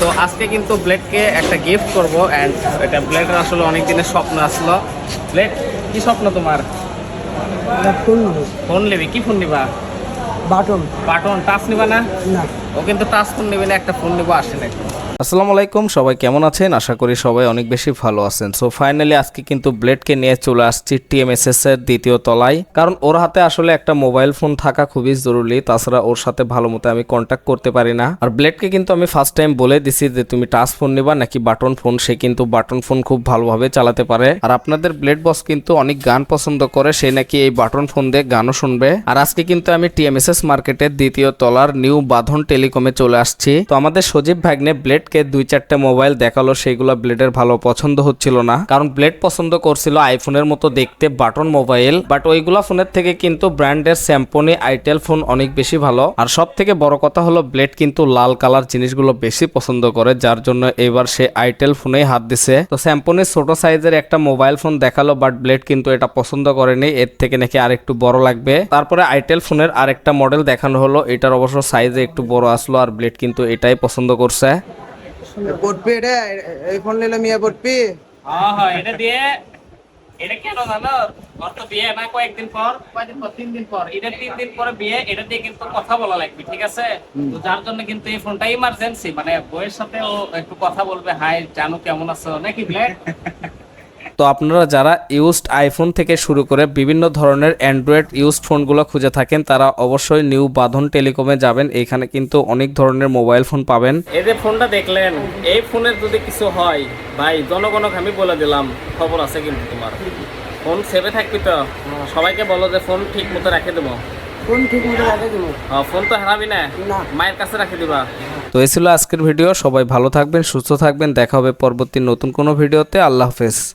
So আজকে কিন্তু ব্লেডকে একটা গিফট করব অ্যান্ড এটা ব্লেডের আসলে অনেক দিনের স্বপ্ন আসলো। ব্লেড কি স্বপ্ন তোমার? ফোন ফোন নেবে? কি ফোন নিবা? বাটন। বাটন টাচ নিবা না? না। ও কিন্তু টাচ ফোন নেবে না একটা ফোন নেব আসে না আসসালামু আলাইকুম, সবাই কেমন আছেন? আশা করি সবাই অনেক বেশি ভালো আছেন। সো ফাইনালি আজকে কিন্তু ব্লেডকে নিয়ে চলে আসছি টিএমএসএস এর দ্বিতীয় তলায়। কারণ ওর হাতে আসলে একটা মোবাইল ফোন থাকা খুবই জরুরি। তাছাড়া ওর সাথে ভালো মতো আমি কন্ট্যাক্ট করতে পারি না। আর ব্লেডকে কিন্তু আমি ফার্স্ট টাইম বলে দিছি যে, তুমি টাচ ফোন নিবা নাকি বাটন ফোন সে কিন্তু বাটন ফোন খুব ভালোভাবে চালাতে পারে। আর আপনাদের ব্লেড বস কিন্তু অনেক গান পছন্দ করে। সে নাকি এই বাটন ফোন দিয়ে গানও শুনবে। আর আজকে কিন্তু আমি টিএমএসএস মার্কেটের দ্বিতীয় তলার নিউ বাঁধন টেলিকমে চলে আসছি। তো আমাদের সজীব ভাগ্নে ব্লেডকে দুই চারটে মোবাইল দেখাল সেগুলো ব্লেডের ভালো পছন্দ হচ্ছিল না। কারণ ব্লেড পছন্দ করছিল আইফোনের মতো দেখতে বাটন মোবাইল, বাট ওইগুলা ফোনের থেকে কিন্তু ব্র্যান্ডের স্যাম্পনি, আইটেল ফোন অনেক বেশি ভালো। আর সব থেকে বড় কথা হলো, ব্লেড কিন্তু লাল কালার জিনিসগুলো বেশি পছন্দ করে, যার জন্য এবার সে আইটেল ফোনেই হাত দিছে। তো স্যাম্পনির ছোট সাইজের একটা মোবাইল ফোন দেখাল, বাট ব্লেড কিন্তু এটা পছন্দ করেনি, এর থেকে নাকি আরেকটু বড় লাগবে। তারপরে আইটেল ফোনের আরেকটা মডেল দেখানো হলো, এটার অবশ্য সাইজে একটু বড় আসলো, আর ব্লেড কিন্তু এটাই পছন্দ করছে। এটা এই ফোন নিলে মিয়া পড়বি হ্যাঁ হ্যাঁ এটা দিয়ে এটা কেন জানো? ওর তো বিয়ে না কয়েকদিন পর? কয়েকদিন পর তিন দিন পর। এটা তিন দিন পরে বিয়ে এটা দিয়ে কিন্তু কথা বলা লাগবে ঠিক আছে? তো যার জন্য কিন্তু এই ফোনটা ইমার্জেন্সি মানে বইয়ের সাথে ও একটু কথা বলবে। হাই জানো কেমন আছো? নাকি ব্ল্যাক তো আপনারা যারা ইউজড আইফোন থেকে শুরু করে বিভিন্ন ধরনের অ্যান্ড্রয়েড ইউজড ফোনগুলো খুঁজে থাকেন তারা অবশ্যই নিউ বাঁধন টেলিকমে যাবেন। এখানে কিন্তু অনেক ধরনের মোবাইল ফোন পাবেন। এই যে ফোনটা দেখলেন এই ফোনের যদি কিছু হয় ভাই জনগণকে আমি বলে দিলাম খবর আছে কিন্তু তোমার। ফোন সেভে থাকবি তো? সবাইকে বলো যে ফোন ঠিক মতো রাখে দেবো। ফোন ঠিক মতো রাখে দিব। হ্যাঁ, ফোন তো হারাবি না? না। মায়ের কাছে রাখে দিবা। তো এই ছিল আজকের ভিডিও সবাই ভালো থাকবেন সুস্থ থাকবেন। দেখা হবে পরবর্তী নতুন কোনো ভিডিওতে আল্লাহ হাফেজ।